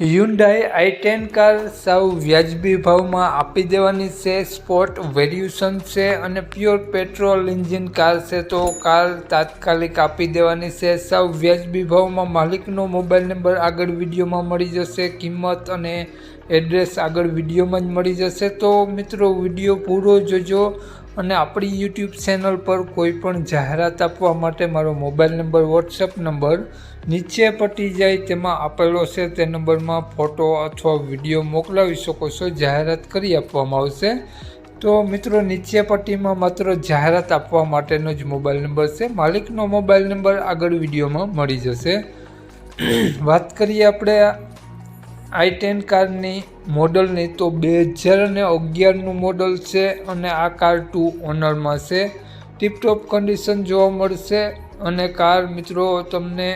Hyundai આઈ ten car સાવ વ્યાજબી ભાવમાં આપી દેવાની છે સ્પોર્ટ વેરિયુશન છે અને પ્યોર પેટ્રોલ એન્જિન કાર છે તો કાર તાત્કાલિક આપી દેવાની છે. સાવ વ્યાજબી ભાવમાં માલિકનો મોબાઈલ નંબર આગળ વિડીયોમાં મળી જશે, કિંમત અને એડ્રેસ આગળ વિડીયોમાં જ મળી જશે. તો મિત્રો, વીડિયો પૂરો જોજો. અને આપણી યુટ્યુબ ચેનલ પર કોઈ પણ જાહેરાત આપવા માટે મારો મોબાઈલ નંબર વોટ્સએપ નંબર નીચે પટી જાય તેમાં આપેલો છે. તે નંબરમાં ફોટો અથવા વીડિયો મોકલાવી શકો છો. જાહેરાત કરી આપવામાં આવશે. તો મિત્રો, નીચે પટ્ટીમાં માત્ર જાહેરાત આપવા માટેનો જ મોબાઈલ નંબર છે. માલિકનો મોબાઈલ નંબર આગળ વિડીયોમાં મળી જશે. વાત કરીએ આપણે આઈ ટેન કારની મોડલની તો બે હજાર અને અગિયારનું મોડલ છે અને આ કાર ટુ ઓનરમાં છે. ટીપટોપ કન્ડિશન જોવા મળશે અને કાર મિત્રો તમને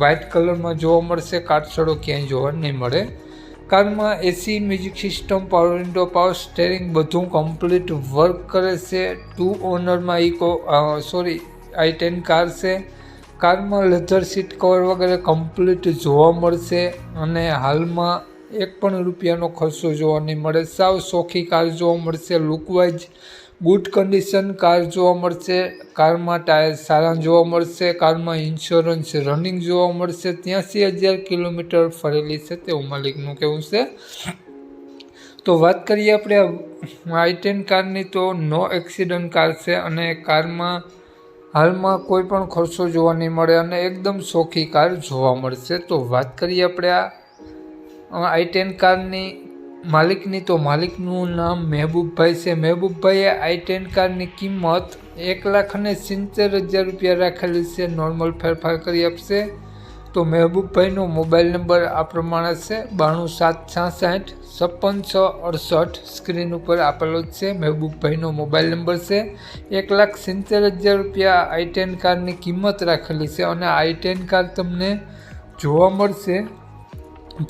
વ્હાઇટ કલરમાં જોવા મળશે કાટસડો ક્યાંય જોવા નહીં મળે. કારમાં AC music system power window power steering બધું કમ્પ્લીટ વર્ક કરે છે. Two ઓનરમાં eco sorry I ten car છે. કારમાં લેધર સીટ કવર વગેરે કમ્પ્લીટ જોવા મળશે અને હાલમાં એક પણ રૂપિયાનો ખર્ચો જોવા નહીં મળે. સાવ સોખી કાર જોવા મળશે લુકવાઇઝ ગુડ કન્ડિશન કાર જોવા મળશે, કારમાં ટાયર સારા જોવા મળશે, કારમાં ઇન્સ્યોરન્સ રનિંગ જોવા મળશે. ત્યાંસી હજાર કિલોમીટર ફરેલી છે તેવું માલિકનું કહેવું છે. તો વાત કરીએ આપણે આઈ ટેન કારની તો નો એક્સિડન્ટ કાર છે અને કારમાં હાલમાં કોઈ પણ ખર્ચો જોવા નહીં મળે અને એકદમ સોખી કાર જોવા મળશે. તો વાત કરીએ આપણે આ આઈ ટેન કારની માલિકની. તો માલિકનું નામ મહેબૂબભાઈ છે. મહેબૂબભાઈએ આઈ ટેન કારની કિંમત એક લાખ અને સિત્તેર હજાર રૂપિયા રાખેલી છે. નોર્મલ ફેરફાર કરી આપશે. તો મહેબૂબભાઈનો મોબાઈલ નંબર આ પ્રમાણે છે, બાણું સાત છાસઠ, છપ્પન છ અડસઠ, સ્ક્રીન ઉપર આપેલો જ છે. મહેબૂબભાઈનો મોબાઈલ નંબર છે, એક લાખ સિત્તેર હજાર રૂપિયા આઈ ટેન કારની કિંમત રાખેલી છે અને આઈ ટેન કાર તમને જોવા મળશે.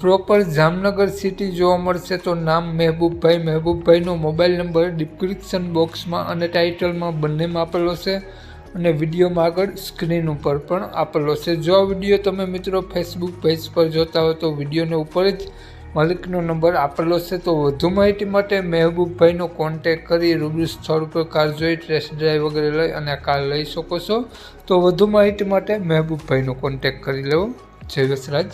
પ્રોપર જામનગર સિટી જોવા મળશે તો નામ મહેબૂબભાઈ. મહેબૂબભાઈનો મોબાઈલ નંબર ડિસ્ક્રિપ્શન બોક્સમાં અને ટાઇટલમાં બંનેમાં આપેલો છે. અને વિડીયોમાં આગળ સ્ક્રીન ઉપર પણ આપેલો છે. જો આ વીડિયો તમે મિત્રો ફેસબુક પેજ પર જોતા હો તો વિડીયોને ઉપર જ માલિકનો નંબર આપેલો છે. તો વધુ માહિતી માટે મહેબૂબભાઈનો કોન્ટેક કરી રૂબરૂ સ્થળ ઉપર કાર જોઈ ટેસ્ટ ડ્રાઈવ વગેરે લઈ અને કાર લઈ શકો છો. તો વધુ માહિતી માટે મહેબૂબભાઈનો કોન્ટેક કરી લેવો. જય વસરાજ.